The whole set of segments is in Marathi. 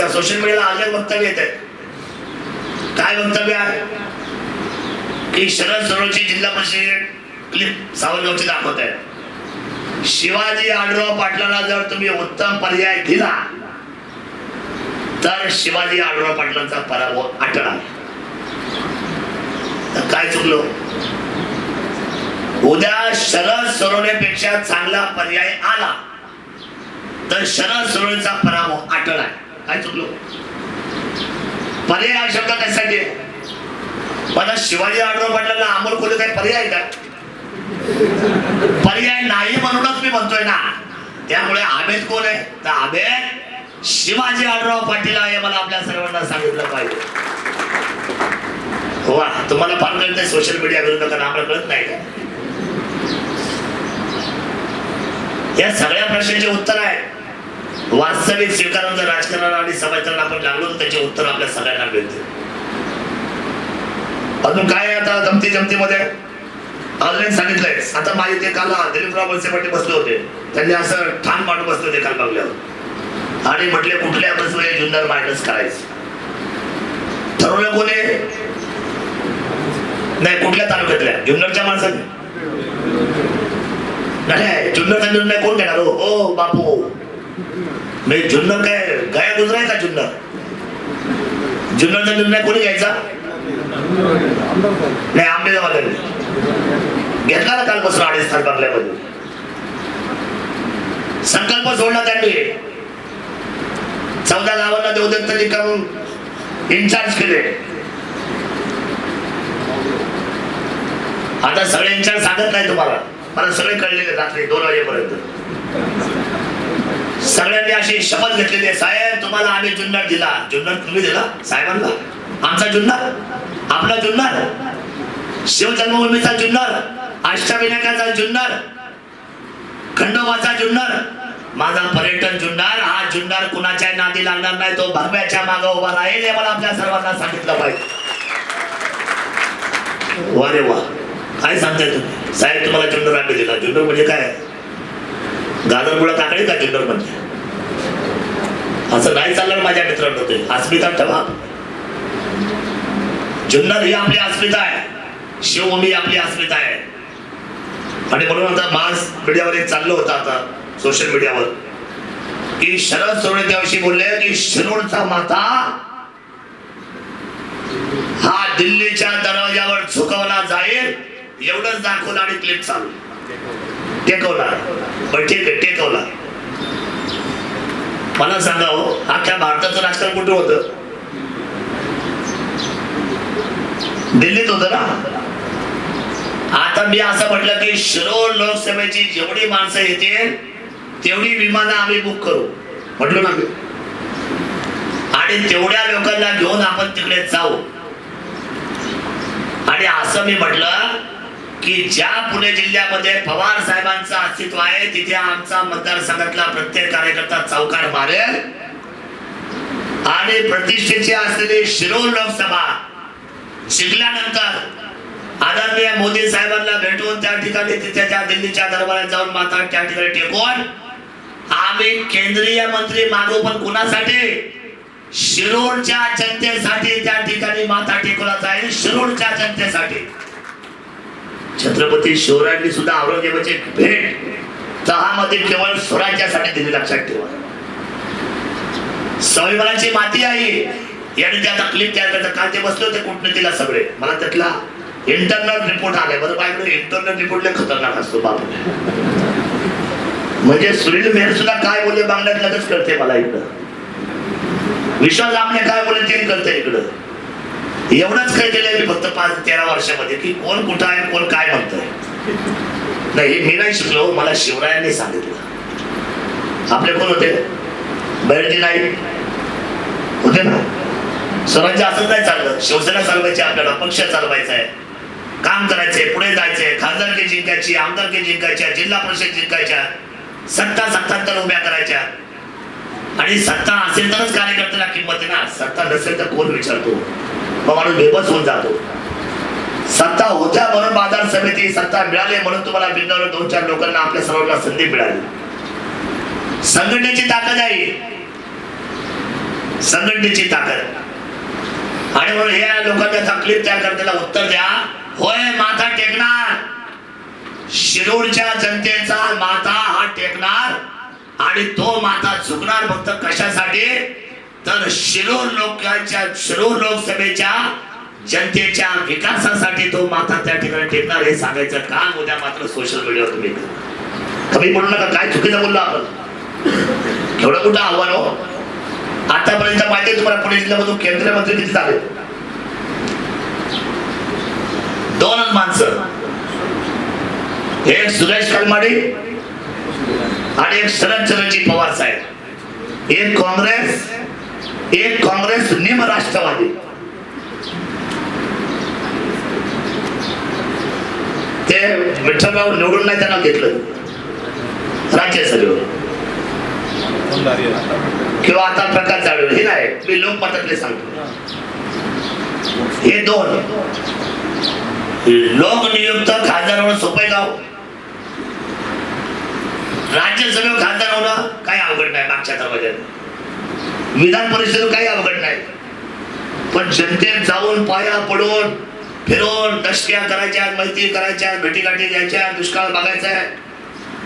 असतात सोशल मीडियाला अनेक वक्तव्य येत आहेत. काय वक्तव्य आहे? की शरद सरोची जिल्हा परिषद क्लिप सावरगावची दाखवत आहे शिवाजी आढळराव पाटलाला जर तुम्ही उत्तम पर्याय दिला तर शिवाजी आढळराव पाटलांचा पराभव अटळ आहे. तर काय चुकलो? उद्या शरद सरोनेपेक्षा चांगला पर्याय आला तर शरद सरोनेचा पराभव अटळ आहे. काय चुकलो? पर्याय हा शब्द कशासाठी आहे? मला शिवाजी आढळराव पाटलांना अमोल कोल्हे काही पर्याय का? पर्याय नाही म्हणूनच मी म्हणतोय ना. त्यामुळे आबेद कोण आहे तर आबेद शिवाजी आढळराव पाटील आहे मला आपल्या सर्वांना सांगितलं पाहिजे. हो तुम्हाला फार कळतंय सोशल मीडिया विरोधात आम्हाला कळत नाही का? या सगळ्या प्रश्नाचे उत्तर आहे. वास्तविक स्वीकारांचं राजकारण आणि समाजकारण आपण लागलो तर त्याचे उत्तर आपल्या सगळ्यांना मिळते अजून काय आहे आता जमती जमतीमध्ये? ऑनलाईन सांगितलंय. आता माझे ते काल दिलीपराव वळसे बसले होते. त्यांनी असं ठाण मांडून बसले होते काल बंगल्यावर. आणि म्हटले कुठल्या बसमध्ये जुन्नर मायनस करायचं? ठरवलं कोणी? नाही कुठल्या तालुक्यातल्या? जुन्नरच्या माणसाने. नाही जुन्नरचा निर्णय कोण घेणार हो, हो बापू. म्हणजे जुन्नर काय गया आहे का जुन्नर? जुन्नरचा निर्णय कोणी घ्यायचा? नाही आंबेजोगाई घेतला ना कालपासून अडीच स्थान बंगल्यामध्ये संकल्प सोडला त्यांनी. चौदा गावांना देवदत्त निकम इन्चार्ज केले. आता सगळे इन्चार्ज सांगत नाही तुम्हाला. मला सगळे कळलेले रात्री दोन वाजेपर्यंत. सगळ्यांनी अशी शपथ घेतलेली आहे. साहेब तुम्हाला आम्ही जुन्नर दिला. जुन्नर तुम्ही दिला? साहेबांना. आमचा जुन्नर. आपला जुन्नर. शिवजन्मभूमीचा जुन्नर. अष्टविनायकाचा जुन्नर. खंडोबाचा जुन्नर. माझा पर्यटन जुन्नर. हा जुन्नर कुणाच्या नादी लागणार नाही. तो भगव्याच्या मागे उभा राहील हे मला आपल्या सर्वांना सांगितलं पाहिजे. वा रे वा. काय सांगताय तुम्ही? साहेब तुम्हाला जुन्नर आम्ही दिला. जुन्नर म्हणजे काय? गाजरमुळं काकडी का जुन्नर म्हणजे असं नाही चालणार माझ्या मित्रांनो ते. अस्मिता ठेवा. जुन्नर ही आपली अस्मिता आहे. शिवभूमी आपली अस्मिता आहे. आणि म्हणून आता मास मीडियावर एक चाललं होतं आता सोशल मीडियावर की शरद सोडे त्याविषयी बोलले की शिरोडचा माता हा दिल्लीच्या दरवाजावर झुकवला जाईल एवढंच दाखवलं आणि क्लिप चालू. टेकवला. पण ठीक आहे टेकवला. मला सांगा हो अख्ख्या भारताचं राजकारण कुठं होतं? दिल्लीत होतं ना? आता मी असं म्हटलं की शिरोळ लोकसभेची जेवढी माणसं येतील तेवढी विमानं आम्ही बुक करू. म्हटलं ना मी. आणि तेवढ्या लोकांना घेऊन आपण तिकडे जाऊ. आणि असं मी म्हटलं की ज्या पुणे जिल्ह्यामध्ये पवार साहेबांचं अस्तित्व आहे तिथे आमचा मतदारसंघातला प्रत्येक कार्यकर्ता चौकार मारेल. आणि प्रतिष्ठेची असलेली शिरोळ लोकसभा शिकल्यानंतर आदरणीय मोदी साहेबांना भेटून त्या ठिकाणी तिथे त्या दिल्लीच्या दरबारात जाऊन माता त्या ठिकाणी टेकून आम्ही केंद्रीय मंत्री मागू पण कुणासाठी? शिरोडच्या जनतेसाठी त्या ठिकाणी माता टेकवला जाईल. शिरोडच्या जनतेसाठी. छत्रपती शिवरायांनी सुद्धा औरंगजेबाची भेट तहामध्ये केवळ स्वराज्यासाठी दिली लक्षात ठेवा. संविधानाची माती आहे. याने त्या तकलीफ तयार करतात काल ते बसले होते कूटनीतीला सगळे. मला त्यातला इंटरनल रिपोर्ट आलाय. बरं बाहेर इंटरनल रिपोर्ट लय खतरनाक असतो बाप म्हणजे सुनील मेहर सुद्धा काय बोलले बांगल्यात लगेच कळते मला इकडं. विश्वास आमने काय बोलले ते करते इकडं. एवढंच काय केलंय मी फक्त पाच तेरा वर्षामध्ये की कोण कुठं आहे कोण काय म्हणतोय. नाही हे मी नाही शिकलो मला शिवरायांनी सांगितलं. आपले कोण होते? बैरजी नाही होते ना? स्वराज्य असंच नाही चाललं. शिवसेना चालवायची आपल्याला पक्ष चालवायचा आहे. काम करायचंय पुढे जायचंय. खासदारकी जिंकायची आमदारकी जिंकायच्या जिल्हा परिषद जिंकायच्या. सत्ता सत्तांतर उभ्या करायच्या. आणि सत्ता असेल तरच कार्यकर्त्याला किंमत आहे ना सत्ता नसेल तर कोण विचारतो? मग माणूस बेबस होऊन जातो. सत्ता होत्या म्हणून बाजार समिती सत्ता मिळाली म्हणून तुम्हाला बिंदावर दोन चार लोकांना आपल्या सर्वांना संधी मिळाली. संघटनेची ताकद आहे. संघटनेची ताकद. आणि म्हणून या लोकांच्या तकलीफ त्या करताना उत्तर द्या. होय माथा टेकणार. शिरूरच्या जनतेचा माथा हा टेकणार. आणि तो माथा झुकणार फक्त कशासाठी? तर शिरूर लोकांच्या शिरूर लोकसभेच्या जनतेच्या विकासासाठी तो माथा त्या ठिकाणी टेकणार हे सांगायचं काम उद्या मात्र सोशल मीडियावर तुम्ही कमी बोलू नका काय चुकीचं बोललो आपण? एवढं कुठं आव्हान हो? आतापर्यंत माहिती तुम्हाला पुणे जिल्ह्यामधून केंद्रीय मंत्री किती झाले? दोनच माणसं. एक सुरेश कलमाडी आणि एक शरद शरदचंद्रजी पवार साहेब. एक काँग्रेस एक काँग्रेस निम राष्ट्रवादी. ते विठ्ठलराव निवडून नाही त्यांना घेतलं. राज्यसभेवर किंवा आता प्रकाश जाधव हे नाही मी लोकमतातले सांगतो. हे दोन. लोकनियुक्त खासदार होणं सोपं गाव हो? राज्यसभेवर खासदार होणं काही अवघड नाही मागच्या दरवाज्यात. विधान परिषद काही अवघड नाही. पण जनतेत जाऊन पाया पडून फिरून दशक्या करायच्या मैत्री करायच्या भेटीगाठी द्यायच्या दुष्काळ बघायचा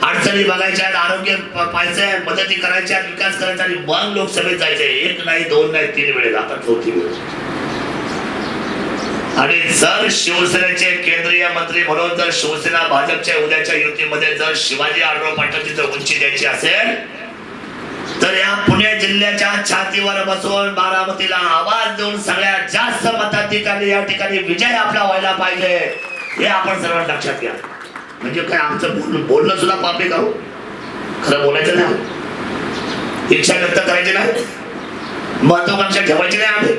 अडचणी बघायच्या आरोग्य पाहायचंय मदती करायच्या विकास करायचा आणि मग लोकसभेत जायचंय. एक नाही दोन नाही तीन वेळेस आता चौथी वेळ. आणि जर शिवसेनेचे केंद्रीय मंत्री म्हणून जर शिवसेना भाजपच्या उद्याच्या युतीमध्ये जर शिवाजी आढळराव पाटलांची जर उंची द्यायची असेल तर या पुणे जिल्ह्याच्या छातीवर बसून बारामतीला आवाज देऊन सगळ्यात जास्त मताधिकारी या ठिकाणी विजय आपला व्हायला पाहिजे हे आपण सर्वांना लक्षात घ्या. म्हणजे काय आमचं बोल बोलणं सुद्धा पापी करू हो. खरं बोलायचं नाही. इच्छा व्यक्त करायची नाही. महत्वाकांक्षा ठेवायची नाही आम्ही.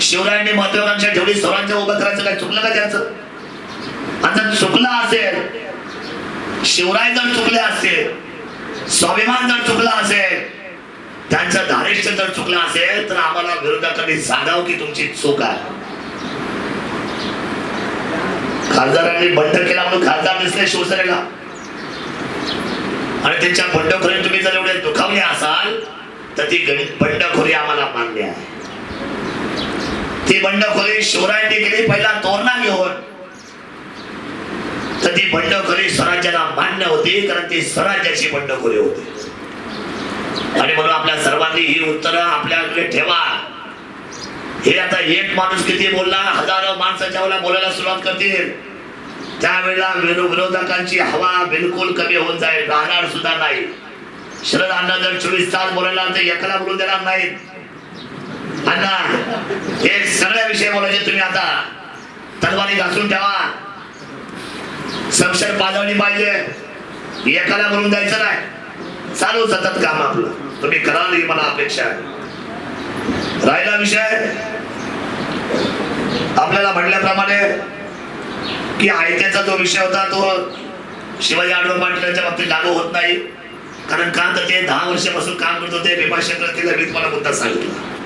शिवरायांनी महत्वाकांक्षा ठेवली स्वराज्य उभं करायचं काय चुकलं का त्याचं? आता चुकलं असेल शिवराय जर चुकले असतील स्वाभिमान जर चुकला असेल त्यांचं धारिष्ट जर चुकलं असेल तर आम्हाला विरोधकांनी सांगावं की तुमची चूक आहे. खासदारांनी बंड केला म्हणून खासदार दिसले शिवसेनेला. आणि त्यांच्या बंडखोरी तुम्ही जर एवढे दुखावले असाल तर ती गणित बंडखोरी आम्हाला मान्य आहे. ती बंडखोरी शिवरायांनी केली पहिला तोरणा घेऊन तर ती बंडखोरी स्वराज्याला मान्य होती कारण ती स्वराज्याची बंडखोरी होती. आणि म्हणून आपल्या सर्वांनी ही उत्तरं आपल्याकडे ठेवा. हे आता एक माणूस किती बोलला? हजारो माणसाच्या वेळेला बोलायला सुरुवात करतील त्यावेळेला विरोधकांची हवा बिलकुल कमी होऊन जाईल राहणार सुद्धा नाही. शरद अण्णा जर चोवीस तास बोलायला तर एकाला बोलू देणार नाहीत. अण्णा हे सगळ्या विषय बोलायचे तुम्ही आता. तलवारी घासून ठेवा. संशय पाजवली पाहिजे. एकाला म्हणून द्यायचं नाही. चालू सतत काम आपलं. तुम्ही कराल ही मला अपेक्षा आहे. राहिला विषय? आपल्याला म्हटल्याप्रमाणे की आयत्याचा जो विषय होता तो शिवाजी आढळराव पाटील बाबतीत लागू होत नाही. कारण का तर ते दहा वर्षापासून काम करत होते. भीमाशंकर तिला मी तुम्हाला मुद्दा सांगितलं.